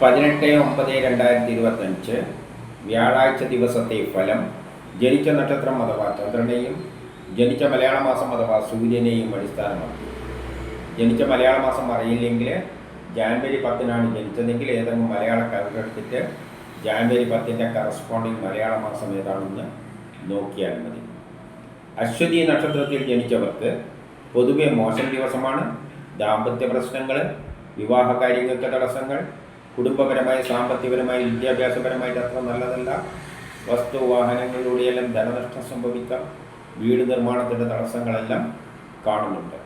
പതിനെട്ട് ഒമ്പത് രണ്ടായിരത്തി ഇരുപത്തഞ്ച്. വ്യാഴാഴ്ച ദിവസത്തെ ഫലം ജനിച്ച നക്ഷത്രം അഥവാ ചന്ദ്രനെയും ജനിച്ച മലയാള മാസം അഥവാ സൂര്യനെയും അടിസ്ഥാനമാക്കി. ജനിച്ച മലയാള മാസം അറിയില്ലെങ്കിൽ ജാനുവരി പത്തിനാണ് ജനിച്ചതെങ്കിൽ ഏതെങ്കിലും മലയാള കലണ്ടർ ജാനുവരി പത്തിന്റെ കറസ്പോണ്ടിങ് മലയാള മാസം ഏതാണെന്ന് നോക്കിയാൽ മതി. അശ്വതി നക്ഷത്രത്തിൽ ജനിച്ചവർക്ക് പൊതുവെ മോശം ദിവസമാണ്. ദാമ്പത്യ പ്രശ്നങ്ങൾ വിവാഹ കാര്യങ്ങൾക്ക് തടസ്സങ്ങൾ കുടുംബപരമായി സാമ്പത്തികപരമായി വിദ്യാഭ്യാസപരമായിട്ട് അത്ര നല്ലതല്ല. വസ്തു വാഹനങ്ങളിലൂടെയെല്ലാം ധനനഷ്ടം സംഭവിക്കാം. വീട് നിർമ്മാണത്തിന്റെ തടസ്സങ്ങളെല്ലാം കാണുന്നുണ്ട്.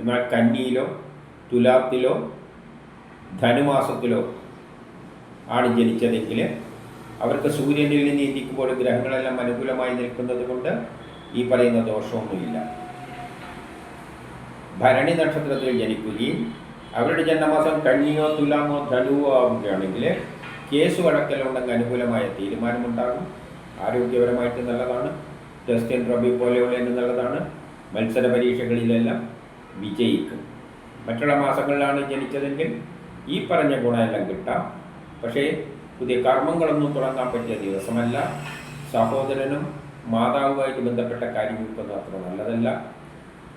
എന്നാൽ കന്നിയിലോ തുലാത്തിലോ ധനുമാസത്തിലോ ആണ് ജനിച്ചതെങ്കിൽ അവർക്ക് സൂര്യനിൽ നിന്ന് ഇരിക്കുമ്പോൾ ഗ്രഹങ്ങളെല്ലാം അനുകൂലമായി നിൽക്കുന്നത് കൊണ്ട് ഈ പറയുന്ന ദോഷമൊന്നുമില്ല. ഭരണി നക്ഷത്രത്തിൽ ജനിക്കുകയും അവരുടെ ജന്മമാസം കഞ്ഞിയോ തുലാമോ ധനുവോ ആവുകയാണെങ്കിൽ കേസ് വഴക്കലുണ്ടെങ്കിൽ അനുകൂലമായ തീരുമാനമുണ്ടാകും. ആരോഗ്യപരമായിട്ട് നല്ലതാണ്. ടെസ്റ്റ് ആൻഡ് റബി പോലെയുള്ള നല്ലതാണ്. മത്സര പരീക്ഷകളിലെല്ലാം വിജയിക്കും. മറ്റുള്ള മാസങ്ങളിലാണ് ജനിച്ചതെങ്കിൽ ഈ പറഞ്ഞ ഗുണമെല്ലാം കിട്ടാം. പക്ഷേ പുതിയ കർമ്മങ്ങളൊന്നും തുടങ്ങാൻ പറ്റിയ ദിവസമല്ല. സഹോദരനും മാതാവുമായിട്ട് ബന്ധപ്പെട്ട കാര്യങ്ങൾക്കൊന്നും അത്ര നല്ലതല്ല.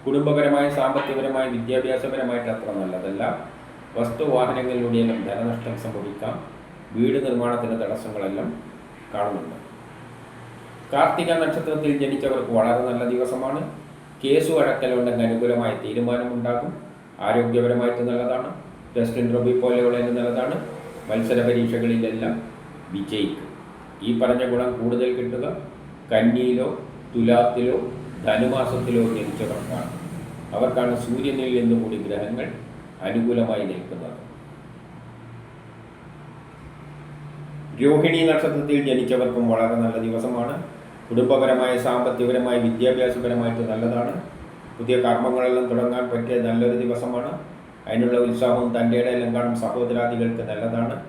കുടുംബപരമായ സാമ്പത്തികപരമായ വിദ്യാഭ്യാസപരമായിട്ട് അത്ര നല്ലതല്ല. വസ്തുവാഹനങ്ങളിലൂടെയെല്ലാം ധനനഷ്ടം സംഭവിക്കാം. വീട് നിർമ്മാണത്തിന്റെ തടസ്സങ്ങളെല്ലാം കാണുന്നുണ്ട്. കാർത്തിക നക്ഷത്രത്തിൽ ജനിച്ചവർക്ക് വളരെ നല്ല ദിവസമാണ്. കേസ് വഴക്കലുണ്ടെങ്കിൽ അനുകൂലമായ തീരുമാനമുണ്ടാകും. ആരോഗ്യപരമായിട്ട് നല്ലതാണ്. ടെസ്റ്റിൻ ഇൻട്രോബി പോലെയുള്ള നല്ലതാണ്. മത്സര പരീക്ഷകളിലെല്ലാം വിജയിക്കും. ഈ പറഞ്ഞ ഗുണം കൂടുതൽ കിട്ടുക. കന്നിയിലോ തുലാത്തിലോ ധനുമാസത്തിലോ ജനിച്ചവർക്കാണ് അവർക്കാണ് സൂര്യനിൽ നിന്ന് കൂടി ഗ്രഹങ്ങൾ അനുകൂലമായി നിൽക്കുന്നത്. രോഹിണി നക്ഷത്രത്തിൽ ജനിച്ചവർക്കും വളരെ നല്ല ദിവസമാണ്. കുടുംബപരമായ സാമ്പത്തികപരമായ വിദ്യാഭ്യാസപരമായിട്ട് നല്ലതാണ്. പുതിയ കർമ്മങ്ങളെല്ലാം തുടങ്ങാൻ പറ്റിയ നല്ലൊരു ദിവസമാണ്. അതിനുള്ള ഉത്സാഹവും തന്റെ ഇടയിലും കാണും. സഹോദരാദികൾക്ക് നല്ലതാണ്.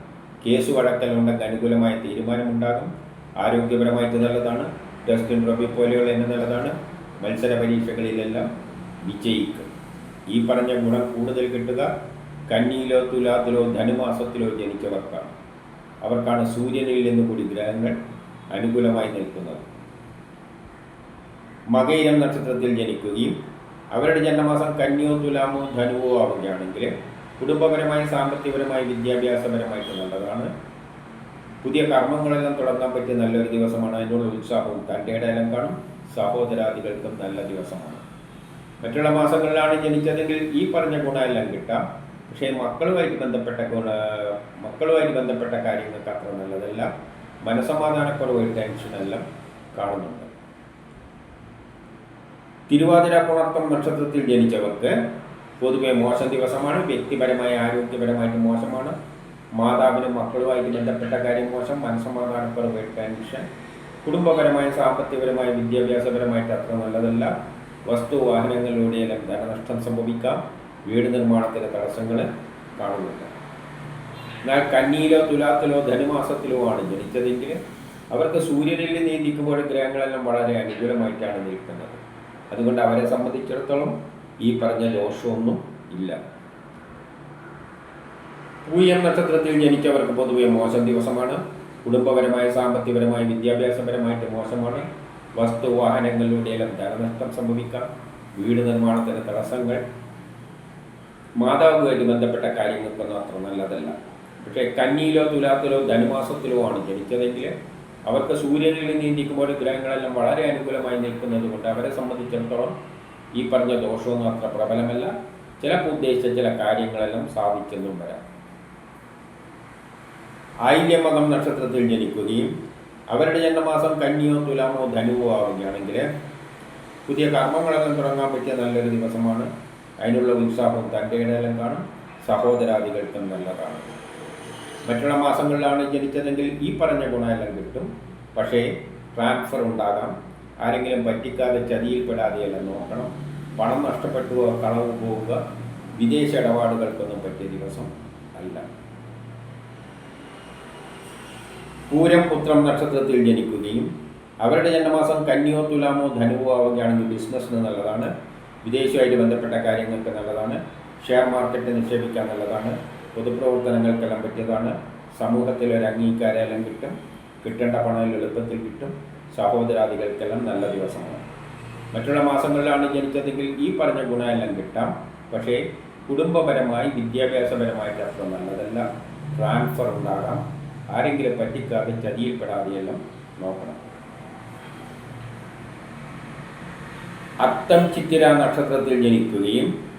കേസ് വഴക്കലുണ്ടെങ്കിൽ അനുകൂലമായ തീരുമാനമുണ്ടാകും. ആരോഗ്യപരമായിട്ട് നല്ലതാണ്. ഡസ്റ്റിൻ റബി പോലെയുള്ള എന്നെ നല്ലതാണ്. മത്സര പരീക്ഷകളിലെല്ലാം വിജയിക്കും. ഈ പറഞ്ഞ ഗുണം കൂടുതൽ കിട്ടുക കന്നിയിലോ തുലാത്തിലോ ധനുമാസത്തിലോ ജനിച്ചവർക്കാണ്. അവർക്കാണ് സൂര്യനിൽ നിന്ന് കൂടി ഗ്രഹങ്ങൾ അനുകൂലമായി നിൽക്കുന്നത്. മകയിരം നക്ഷത്രത്തിൽ ജനിക്കുകയും അവരുടെ ജന്മമാസം കന്നിയോ തുലാമോ ധനുവോ ആവുകയാണെങ്കിൽ കുടുംബപരമായി സാമ്പത്തികപരമായി വിദ്യാഭ്യാസപരമായിട്ട് നല്ലതാണ്. പുതിയ കർമ്മങ്ങളെല്ലാം തുടങ്ങാൻ പറ്റിയ നല്ലൊരു ദിവസമാണ്. അതിനുള്ള ഉത്സാഹവും തന്റെ ഇടയിലും കാണും. സഹോദരാദികൾക്കും നല്ല ദിവസമാണ്. മറ്റുള്ള മാസങ്ങളിലാണ് ജനിച്ചതെങ്കിൽ ഈ പറഞ്ഞ ഗുണമെല്ലാം കിട്ടാം. പക്ഷേ മക്കളുമായിട്ട് ബന്ധപ്പെട്ട ഗുണ മക്കളുമായിട്ട് ബന്ധപ്പെട്ട കാര്യങ്ങൾക്ക് അത്ര നല്ലതല്ല. മനസമാധാനക്കുറവ് ടെൻഷനെല്ലാം കാണുന്നുണ്ട്. തിരുവാതിര പുണർത്തം നക്ഷത്രത്തിൽ ജനിച്ചവർക്ക് പൊതുവെ മോശം ദിവസമാണ്. വ്യക്തിപരമായ ആരോഗ്യപരമായിട്ട് മോശമാണ്. മാതാവിനും മക്കളുമായിട്ട് ബന്ധപ്പെട്ട കാര്യം മോശം. മനസ്സമാധാനക്കുറവ് ടെൻഷൻ കുടുംബപരമായ സാമ്പത്തികപരമായ വിദ്യാഭ്യാസപരമായിട്ട് അത്ര നല്ലതല്ല. വസ്തു വാഹനങ്ങളിലൂടെയെല്ലാം ധനനഷ്ടം സംഭവിക്കാം. വീട് നിർമ്മാണത്തിലെ തടസ്സങ്ങൾ കാണുന്നുണ്ട്. എന്നാൽ കന്നിയിലോ തുലാത്തിലോ ധനുമാസത്തിലോ ആണ് ജനിച്ചതെങ്കിൽ അവർക്ക് സൂര്യനിൽ നീന്തിക്കുമ്പോൾ ഗ്രഹങ്ങളെല്ലാം വളരെ അനുകൂലമായിട്ടാണ് നിൽക്കുന്നത്. അതുകൊണ്ട് അവരെ സംബന്ധിച്ചിടത്തോളം ഈ പറഞ്ഞ ദോഷമൊന്നും ഇല്ല. പൂയം നക്ഷത്രത്തിൽ ജനിച്ചവർക്ക് പൊതുവെ മോശം ദിവസമാണ്. കുടുംബപരമായ സാമ്പത്തികപരമായ വിദ്യാഭ്യാസപരമായിട്ട് മോശമാണ്. വസ്തു വാഹനങ്ങളിലൂടെയെല്ലാം ധനനഷ്ടം സംഭവിക്കാം. വീട് നിർമ്മാണത്തിന് തടസ്സങ്ങൾ. മാതാവുമായിട്ട് ബന്ധപ്പെട്ട കാര്യങ്ങൾക്കൊന്നും അത്ര നല്ലതല്ല. പക്ഷേ കന്നിയിലോ തുലാത്തിലോ ധനുമാസത്തിലോ ആണ് ജനിച്ചതെങ്കിൽ അവർക്ക് സൂര്യനിൽ നീന്തിക്കുമ്പോൾ ഗ്രഹങ്ങളെല്ലാം വളരെ അനുകൂലമായി നിൽക്കുന്നത് കൊണ്ട് അവരെ സംബന്ധിച്ചിടത്തോളം ഈ പറഞ്ഞ ദോഷമൊന്നും അത്ര പ്രബലമല്ല. ചിലപ്പോൾ ഉദ്ദേശിച്ച ചില കാര്യങ്ങളെല്ലാം സാധിച്ചെന്നും വരാം. ആയില്യമകം നക്ഷത്രത്തിൽ ജനിക്കുകയും അവരുടെ ജന്മമാസം കന്നിയോ തുലാമോ ധനുവോ ആവുകയാണെങ്കിൽ പുതിയ കർമ്മങ്ങളെല്ലാം തുടങ്ങാൻ പറ്റിയ നല്ലൊരു ദിവസമാണ്. അതിനുള്ള ഉത്സാഹവും തന്റെ ഇടയിലും കാണും. സഹോദരാദികൾക്കും നല്ലതാണ്. മറ്റുള്ള മാസങ്ങളിലാണ് ജനിച്ചതെങ്കിൽ ഈ പറഞ്ഞ ഗുണമെല്ലാം കിട്ടും. പക്ഷേ ട്രാൻസ്ഫർ ഉണ്ടാകാം. ആരെങ്കിലും പറ്റിക്കാതെ ചതിയിൽപ്പെടാതെയെല്ലാം നോക്കണം. പണം നഷ്ടപ്പെട്ടു കളവ് പോവുക വിദേശ ഇടപാടുകൾക്കൊന്നും പറ്റിയ ദിവസം അല്ല. പൂരം പുത്രം നക്ഷത്രത്തിൽ ജനിക്കുകയും അവരുടെ ജന്മമാസം കന്നിയോ തുലാമോ ധനുവോ ആവുകയാണെങ്കിൽ ബിസിനസ്സിന് നല്ലതാണ്. വിദേശമായിട്ട് ബന്ധപ്പെട്ട കാര്യങ്ങൾക്ക് നല്ലതാണ്. ഷെയർ മാർക്കറ്റ് നിക്ഷേപിക്കാൻ നല്ലതാണ്. പൊതുപ്രവർത്തനങ്ങൾക്കെല്ലാം പറ്റിയതാണ്. സമൂഹത്തിൽ ഒരു അംഗീകാരമെല്ലാം കിട്ടും. കിട്ടേണ്ട പണം എളുപ്പത്തിൽ കിട്ടും. സഹോദരാദികൾക്കെല്ലാം നല്ല ദിവസമാണ്. മറ്റുള്ള മാസങ്ങളിലാണ് ജനിച്ചതെങ്കിൽ ഈ പറഞ്ഞ ഗുണമെല്ലാം കിട്ടാം. പക്ഷേ കുടുംബപരമായി വിദ്യാഭ്യാസപരമായിട്ട് അത്ര നല്ലതല്ല. ട്രാൻസ്ഫർ ഉണ്ടാകാം. ആരെങ്കിലും പറ്റിക്കാതെ ചതിയിൽപ്പെടാതെയെല്ലാം നോക്കണം. അത്തം ചിത്തിര നക്ഷത്രത്തിൽ ജനിക്കുകയും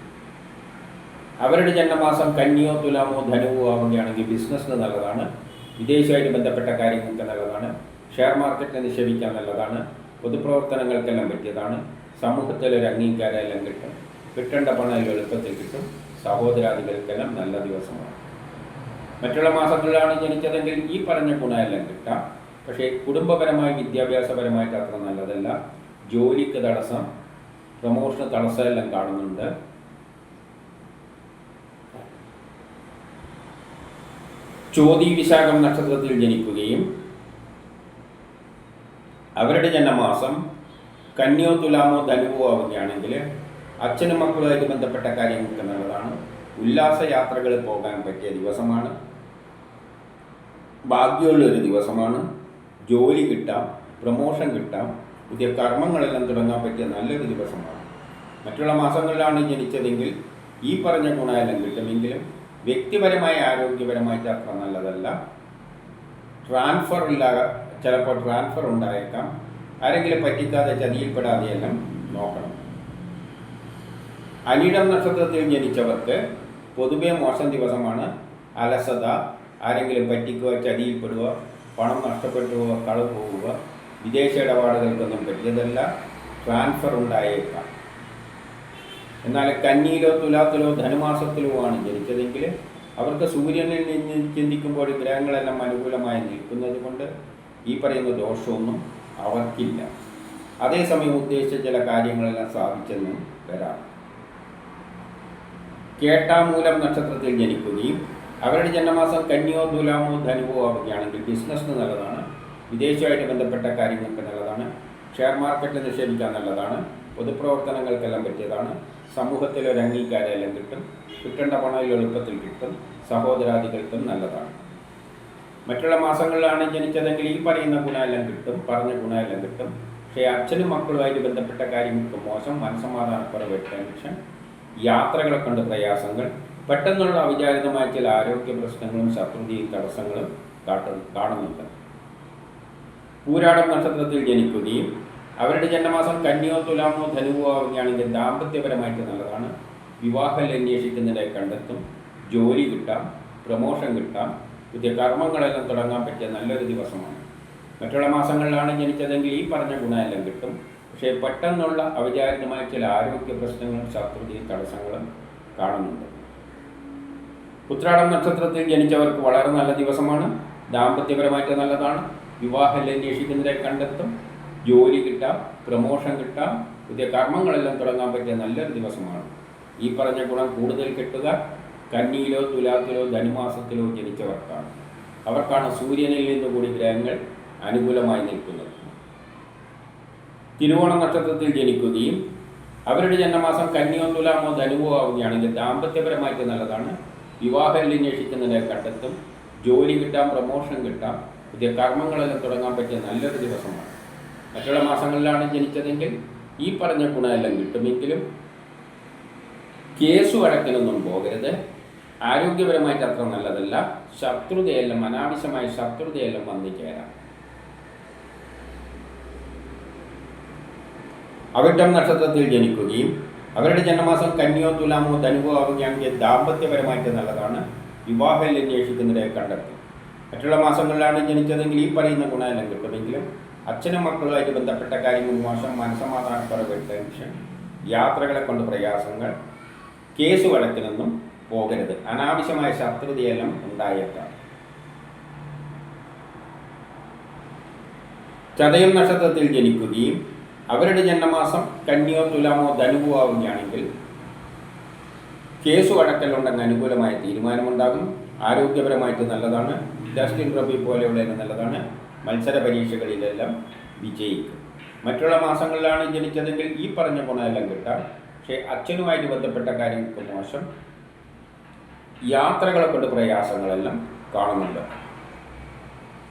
അവരുടെ ജന്മമാസം കന്നിയോ തുലാമോ ധനുവോ ആവുകയാണെങ്കിൽ ബിസിനസ്സിന് നല്ലതാണ്. വിദേശമായിട്ട് ബന്ധപ്പെട്ട കാര്യങ്ങൾക്ക് നല്ലതാണ്. ഷെയർ മാർക്കറ്റിനെ നിക്ഷേപിക്കാൻ നല്ലതാണ്. പൊതുപ്രവർത്തനങ്ങൾക്കെല്ലാം പറ്റിയതാണ്. സമൂഹത്തിൽ ഒരു അംഗീകാരമെല്ലാം കിട്ടും. കിട്ടേണ്ട പണം എളുപ്പത്തിൽ കിട്ടും. സഹോദരാദികൾക്കെല്ലാം നല്ല ദിവസമാണ്. മറ്റുള്ള മാസങ്ങളിലാണ് ജനിച്ചതെങ്കിൽ ഈ പറഞ്ഞ ഗുണമെല്ലാം കിട്ടാം. പക്ഷേ കുടുംബപരമായി വിദ്യാഭ്യാസപരമായിട്ട് അത്ര നല്ലതല്ല. ജോലിക്ക് തടസ്സം പ്രമോഷന് തടസ്സമെല്ലാം കാണുന്നുണ്ട്. ചോതി വിശാഖം നക്ഷത്രത്തിൽ ജനിക്കുകയും അവരുടെ ജന്മമാസം കന്യോ തുലാമോ ധനുവോ ആവുകയാണെങ്കിൽ അച്ഛനും മക്കളുമായിട്ട് ബന്ധപ്പെട്ട കാര്യങ്ങൾക്ക് നല്ലതാണ്. ഉല്ലാസ യാത്രകൾ പോകാൻ പറ്റിയ ദിവസമാണ്. ഭാഗ്യമുള്ള ഒരു ദിവസമാണ്. ജോലി കിട്ടാം പ്രമോഷൻ കിട്ടാം പുതിയ കർമ്മങ്ങളെല്ലാം തുടങ്ങാൻ പറ്റിയ നല്ലൊരു ദിവസമാണ്. മറ്റുള്ള മാസങ്ങളിലാണ് ജനിച്ചതെങ്കിൽ ഈ പറഞ്ഞ ഗുണമെല്ലാം കിട്ടുമെങ്കിലും വ്യക്തിപരമായ ആരോഗ്യപരമായിട്ട് അത്ര നല്ലതല്ല. ട്രാൻസ്ഫർ ഇല്ല ചിലപ്പോൾ ട്രാൻസ്ഫർ ഉണ്ടായേക്കാം. ആരെങ്കിലും പറ്റിക്കാതെ ചതിയിൽപ്പെടാതെയെല്ലാം നോക്കണം. അനിടം നക്ഷത്രത്തിൽ ജനിച്ചവർക്ക് പൊതുവെ മോശം ദിവസമാണ് അലസത ആരെങ്കിലും പറ്റിക്കുക ചതിയിൽപ്പെടുക പണം നഷ്ടപ്പെട്ടുക കളവ് പോവുക വിദേശ ഇടപാടുകൾക്കൊന്നും പറ്റിയതല്ല ട്രാൻസ്ഫർ ഉണ്ടായേക്കാം. എന്നാൽ കന്നിയിലോ തുലാത്തിലോ ധനുമാസത്തിലോ ആണ് ജനിച്ചതെങ്കിൽ അവർക്ക് സൂര്യനിൽ നിന്ന് ചിന്തിക്കുമ്പോൾ ഗ്രഹങ്ങളെല്ലാം അനുകൂലമായി നിൽക്കുന്നത് കൊണ്ട് ഈ പറയുന്ന ദോഷമൊന്നും അവർക്കില്ല. അതേസമയം ഉദ്ദേശിച്ച ചില കാര്യങ്ങളെല്ലാം സാധിച്ചെന്നും വരാം. കേട്ടാമൂലം നക്ഷത്രത്തിൽ ജനിക്കുകയും അവരുടെ ജന്മമാസം കന്യോ തുലാമോ ധനുവോ ആവുകയാണെങ്കിൽ ബിസിനസ്സിന് നല്ലതാണ്. വിദേശമായിട്ട് ബന്ധപ്പെട്ട കാര്യങ്ങൾക്ക് നല്ലതാണ്. ഷെയർ മാർക്കറ്റിൽ നിക്ഷേപിക്കാൻ നല്ലതാണ്. പൊതുപ്രവർത്തനങ്ങൾക്കെല്ലാം പറ്റിയതാണ്. സമൂഹത്തിൽ ഒരു അംഗീകാരമെല്ലാം കിട്ടും. കിട്ടേണ്ട പണം എളുപ്പത്തിൽ കിട്ടും. സഹോദരാദികൾക്കും നല്ലതാണ്. മറ്റുള്ള മാസങ്ങളിലാണ് ജനിച്ചതെങ്കിൽ ഈ പറയുന്ന ഗുണമെല്ലാം കിട്ടും. പറഞ്ഞ ഗുണമെല്ലാം കിട്ടും. പക്ഷേ അച്ഛനും മക്കളുമായിട്ട് ബന്ധപ്പെട്ട കാര്യങ്ങൾക്ക് മോശം മനസ്സമാധാനക്കുറവ് ടെൻഷൻ യാത്രകളെ കൊണ്ട് പ്രയാസങ്ങൾ പെട്ടെന്നുള്ള അവിചാരിതമായ ചില ആരോഗ്യ പ്രശ്നങ്ങളും ശത്രുതിയും തടസ്സങ്ങളും കാട്ടു കാണുന്നുണ്ട്. പൂരാടം നക്ഷത്രത്തിൽ ജനിക്കുകയും അവരുടെ ജന്മമാസം കന്യോ തുലാമോ ധനുവോ ആവുകയാണെങ്കിൽ ദാമ്പത്യപരമായിട്ട് നല്ലതാണ്. വിവാഹം അന്വേഷിക്കുന്നതിനെ കണ്ടെത്തും ജോലി കിട്ടാം പ്രമോഷൻ കിട്ടാം പുതിയ കർമ്മങ്ങളെല്ലാം തുടങ്ങാൻ പറ്റിയ നല്ലൊരു ദിവസമാണ്. മറ്റുള്ള മാസങ്ങളിലാണ് ജനിച്ചതെങ്കിൽ ഈ പറഞ്ഞ ഗുണമെല്ലാം കിട്ടും. പക്ഷേ പെട്ടെന്നുള്ള അവിചാരിതമായ ചില ആരോഗ്യ പ്രശ്നങ്ങളും ശത്രുതയും തടസ്സങ്ങളും കാണുന്നുണ്ട്. ഉത്രാടം നക്ഷത്രത്തിൽ ജനിച്ചവർക്ക് വളരെ നല്ല ദിവസമാണ്. ദാമ്പത്യപരമായിട്ട് നല്ലതാണ്. വിവാഹം അന്വേഷിക്കുന്നവരെ കണ്ടെത്തും. ജോലി കിട്ടാം പ്രമോഷൻ കിട്ടാം. പുതിയ കർമ്മങ്ങളെല്ലാം തുടങ്ങാൻ പറ്റിയ നല്ലൊരു ദിവസമാണ്. ഈ പറഞ്ഞ ഗുണം കൂടുതൽ കിട്ടുക കന്നിയിലോ തുലാത്തിലോ ധനുമാസത്തിലോ ജനിച്ചവർക്കാണ്. അവർക്കാണ് സൂര്യനിൽ നിന്ന് കൂടി ഗ്രഹങ്ങൾ അനുകൂലമായി നിൽക്കുന്നത്. തിരുവോണ നക്ഷത്രത്തിൽ ജനിക്കുകയും അവരുടെ ജന്മമാസം കന്നിയോ തുലാമോ ധനുവോ ആവുകയാണെങ്കിൽ ദാമ്പത്യപരമായിട്ട് നല്ലതാണ്. വിവാഹം അന്വേഷിക്കുന്നതിനെ കണ്ടെത്തും ജോലി കിട്ടാം പ്രമോഷൻ കിട്ടാം പുതിയ കർമ്മങ്ങളെല്ലാം തുടങ്ങാൻ പറ്റിയ നല്ലൊരു ദിവസമാണ്. മറ്റുള്ള മാസങ്ങളിലാണ് ജനിച്ചതെങ്കിൽ ഈ പറഞ്ഞ ഗുണമെല്ലാം കിട്ടുമെങ്കിലും കേസു വഴക്കിനൊന്നും പോകരുത്. ആരോഗ്യപരമായിട്ട് അത്ര നല്ലതല്ല. ശത്രുതയെല്ലാം അനാവശ്യമായ ശത്രുതയെല്ലാം വന്നു ചേരാം. അവിട്ടം നക്ഷത്രത്തിൽ ജനിക്കുകയും അവരുടെ ജന്മമാസം കന്യോ തുലാമോ ധനുവോ ആവുകയാണെങ്കിൽ ദാമ്പത്യപരമായിട്ട് നല്ലതാണ്. വിവാഹം അന്വേഷിക്കുന്നതിനെ കണ്ടെത്തി. മറ്റുള്ള മാസങ്ങളിലാണ് ജനിച്ചതെങ്കിൽ ഈ പറയുന്ന ഗുണമെല്ലാം കിട്ടുമെങ്കിലും അച്ഛനും മക്കളുമായിട്ട് ബന്ധപ്പെട്ട കാര്യങ്ങൾ മോശം മനസമാധാനക്കുറവ് ടെൻഷൻ യാത്രകളെ കൊണ്ട് പ്രയാസങ്ങൾ കേസ് വഴക്കിനൊന്നും പോകരുത്. അനാവശ്യമായ ശത്രുതയെല്ലാം ഉണ്ടായേക്കാം. ചതയം നക്ഷത്രത്തിൽ ജനിക്കുകയും അവരുടെ ജന്മമാസം കന്യോ തുലാമോ ധനുവോ ആവുകയാണെങ്കിൽ കേസ് വഴക്കലുണ്ടെന്ന് അനുകൂലമായ തീരുമാനമുണ്ടാകും. ആരോഗ്യപരമായിട്ട് നല്ലതാണ്. ജസ്റ്റിൻ റബി പോലെയുള്ള നല്ലതാണ്. മത്സര പരീക്ഷകളിലെല്ലാം വിജയിക്കും. മറ്റുള്ള മാസങ്ങളിലാണ് ജനിച്ചതെങ്കിൽ ഈ പറഞ്ഞ ഗുണമെല്ലാം കിട്ടാം. പക്ഷേ അച്ഛനുമായിട്ട് ബന്ധപ്പെട്ട കാര്യങ്ങൾക്ക് മോശം. യാത്രകളെ കൊണ്ട് പ്രയാസങ്ങളെല്ലാം കാണുന്നുണ്ട്.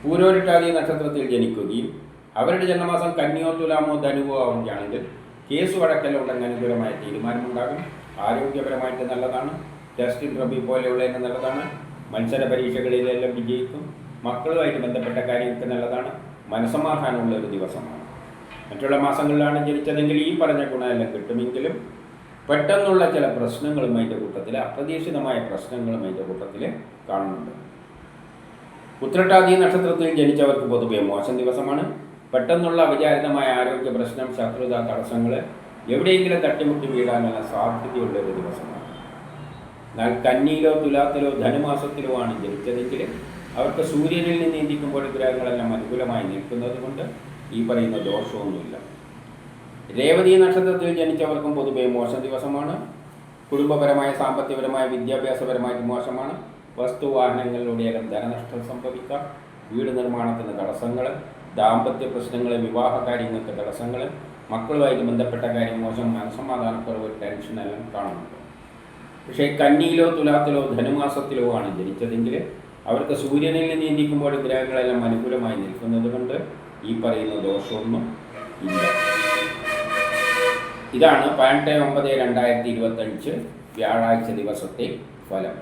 പൂരോരിട്ടാതി നക്ഷത്രത്തിൽ ജനിക്കുകയും അവരുടെ ജന്മമാസം കന്യോ തുലാമോ ധനുവോ ആവുകയാണെങ്കിൽ കേസ് വഴക്കെല്ലാം ഉണ്ടെങ്കിൽ അനുകൂലമായ തീരുമാനമുണ്ടാകും. ആരോഗ്യപരമായിട്ട് നല്ലതാണ്. ടെസ്റ്റ് റബി പോലെയുള്ളതിന് നല്ലതാണ്. മത്സര പരീക്ഷകളിലെല്ലാം വിജയിക്കും. മക്കളുമായിട്ട് ബന്ധപ്പെട്ട കാര്യങ്ങൾക്ക് നല്ലതാണ്. മനസമാധാനമുള്ള ഒരു ദിവസമാണ്. മറ്റുള്ള മാസങ്ങളിലാണ് ജനിച്ചതെങ്കിൽ ഈ പറഞ്ഞ ഗുണമെല്ലാം കിട്ടുമെങ്കിലും പെട്ടെന്നുള്ള ചില പ്രശ്നങ്ങളും അതിന്റെ കൂട്ടത്തിൽ അപ്രതീക്ഷിതമായ പ്രശ്നങ്ങളും അതിന്റെ കൂട്ടത്തിൽ കാണുന്നുണ്ട്. ഉത്രട്ടാദി നക്ഷത്രത്തിൽ ജനിച്ചവർക്ക് പൊതുവെ മോശം ദിവസമാണ്. പെട്ടെന്നുള്ള അവിചാരിതമായ ആരോഗ്യ പ്രശ്നം ശത്രുത തടസ്സങ്ങൾ എവിടെയെങ്കിലും തട്ടിമുട്ടി വീഴാനുള്ള സാധ്യതയുള്ള ഒരു ദിവസമാണ്. എന്നാൽ കന്നിയിലോ തുലാത്തിലോ ധനുമാസത്തിലോ ആണ് ജനിച്ചതെങ്കിൽ അവർക്ക് സൂര്യനിൽ നിന്ന് ചിന്തിക്കുമ്പോൾ ഗ്രഹങ്ങളെല്ലാം അനുകൂലമായി നിൽക്കുന്നത് കൊണ്ട് ഈ പറയുന്ന ദോഷമൊന്നുമില്ല. രേവതി നക്ഷത്രത്തിൽ ജനിച്ചവർക്കും പൊതുവെ മോശം ദിവസമാണ്. കുടുംബപരമായ സാമ്പത്തികപരമായ വിദ്യാഭ്യാസപരമായി മോശമാണ്. വസ്തു വാഹനങ്ങളിലൂടെയെല്ലാം ധനനഷ്ടം സംഭവിക്കാം. വീട് നിർമ്മാണത്തിന് തടസ്സങ്ങൾ ദാമ്പത്യ പ്രശ്നങ്ങൾ വിവാഹ കാര്യങ്ങൾക്ക് തടസ്സങ്ങൾ മക്കളുമായിട്ട് ബന്ധപ്പെട്ട കാര്യം മോശം മനസമാധാനക്കുറവ് ടെൻഷനെല്ലാം കാണുന്നുണ്ട്. പക്ഷേ കന്നിയിലോ തുലാത്തിലോ ധനുമാസത്തിലോ ആണ് ജനിച്ചതെങ്കിൽ അവർക്ക് സൂര്യനിൽ നിന്ന് ചിന്തിക്കുമ്പോൾ ഗ്രഹങ്ങളെല്ലാം അനുകൂലമായി നിൽക്കുന്നത് കൊണ്ട് ഈ പറയുന്ന ദോഷമൊന്നും ഇല്ല. ഇതാണ് പതിനെട്ട് ഒമ്പത് രണ്ടായിരത്തി ഇരുപത്തഞ്ച് വ്യാഴാഴ്ച ദിവസത്തെ ഫലം.